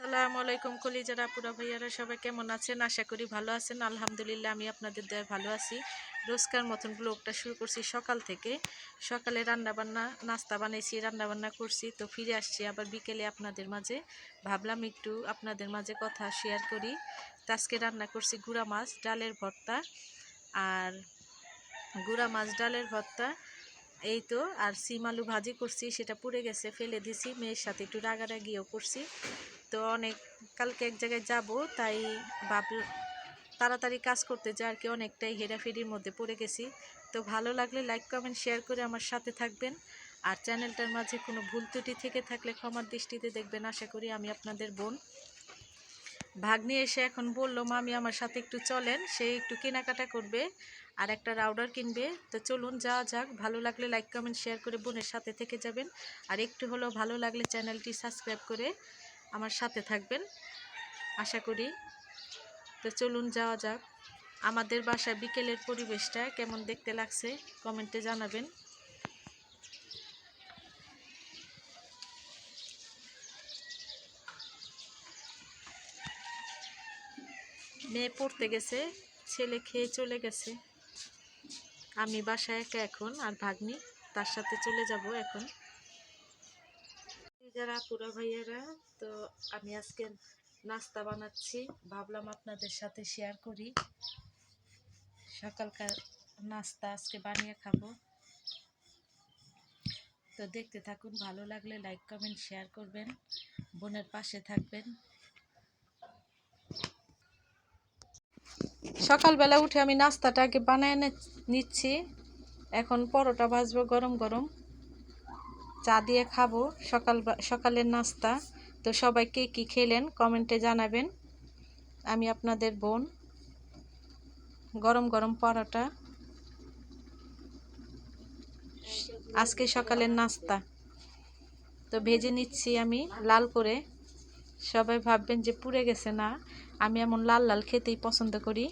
আসসালামু আলাইকুম কলিজারা পুরা ভাইয়ারা, সবাই কেমন আছেন? আশা করি ভালো আছেন। আলহামদুলিল্লাহ, আমি আপনাদের দেয় ভালো আছি। রোজকার মতন ব্লগটা শুরু করছি সকাল থেকে। সকালে রান্নাবান্না, নাস্তা বানাইছি, রান্নাবান্না করছি, তো ফিরে আসছি আবার বিকেলে আপনাদের মাঝে। ভাবলাম একটু আপনাদের মাঝে কথা শেয়ার করি। আজকে রান্না করছি গুঁড়া মাছ, ডালের ভর্তা। আর গুঁড়া মাছ, ডালের ভর্তা, এই তো। আর সিম আলু ভাজি করছি, সেটা পুড়ে গেছে, ফেলে দিছি। মেয়ের সাথে একটু রাগারাগিও করছি। তো অনেক, কালকে এক জায়গায় যাব, তাই ভাব তাড়াতাড়ি কাজ করতে যাই আর কি অনেকটাই হেরাফেরির মধ্যে পড়ে গেছি। তো ভালো লাগলে লাইক কমেন্ট শেয়ার করে আমার সাথে থাকবেন। আর চ্যানেলটার মাঝে কোনো ভুল ত্রুটি থেকে থাকলে ক্ষমার দৃষ্টিতে দেখবেন, আশা করি আমি আপনাদের বোন। ভাগ্নি এসে এখন বলল, মামি আমার সাথে একটু চলেন, সে একটু কেনাকাটা করবে আর একটা রাউডার কিনবে। তো চলুন, যাওয়া যাক। ভালো লাগলে লাইক কমেন্ট শেয়ার করে বোনের সাথে থেকে যাবেন। আর একটু হলেও ভালো লাগলে চ্যানেলটি সাবস্ক্রাইব করে আমার সাথে থাকবেন। আশা করি। তো চলুন যাওয়া যাক। আমাদের বাসায় বিকেলের পরিবেশটা কেমন দেখতে লাগছে কমেন্টে জানাবেন। মেয়ে পড়তে গেছে, ছেলে খেয়ে চলে গেছে। আমি বাসায় একা এখন, আর ভাগ্নি তার সাথে চলে যাব এখন। যারা পুরা ভাইয়ারা, তো আমি আজকে নাস্তা বানাচ্ছি। ভাবলাম আপনাদের সাথে শেয়ার করি। সকালকার নাস্তা আজকে বানিয়ে খাব। তো দেখতে থাকুন, ভালো লাগলে লাইক কমেন্ট শেয়ার করবেন। বোনের পাশে থাকবেন। সকালবেলা উঠে আমি নাস্তাটা আগে বানায় নিচ্ছি। এখন পরোটা ভাজবো গরম গরম। চা দিয়ে খাব, সকাল সকালের নাস্তা। তো সবাই কে কী খেলেন কমেন্টে জানাবেন। আমি আপনাদের বোন। গরম গরম পরোটা। আজকে সকালের নাস্তা। তো ভেজে নিচ্ছি আমি লাল করে। সবাই ভাববেন যে পুড়ে গেছে না। আমি এমন লাল লাল খেতেই পছন্দ করি।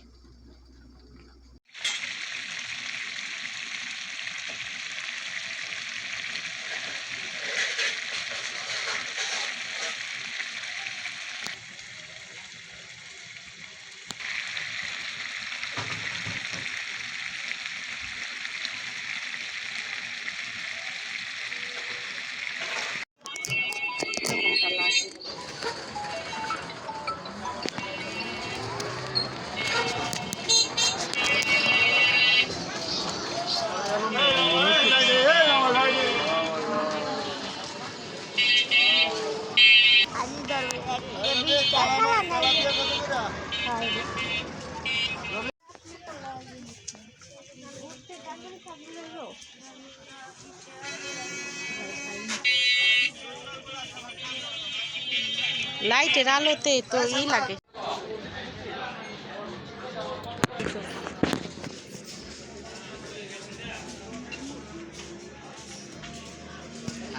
লাইটের আলোতে তো ই লাগে।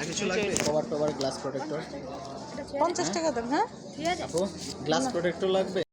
কিছু লাগবে? কভার টভার গ্লাস প্রোটেক্টর পঞ্চাশ টাকা দাম হ্যাঁ? আপু গ্লাস প্রোটেক্টর লাগবে?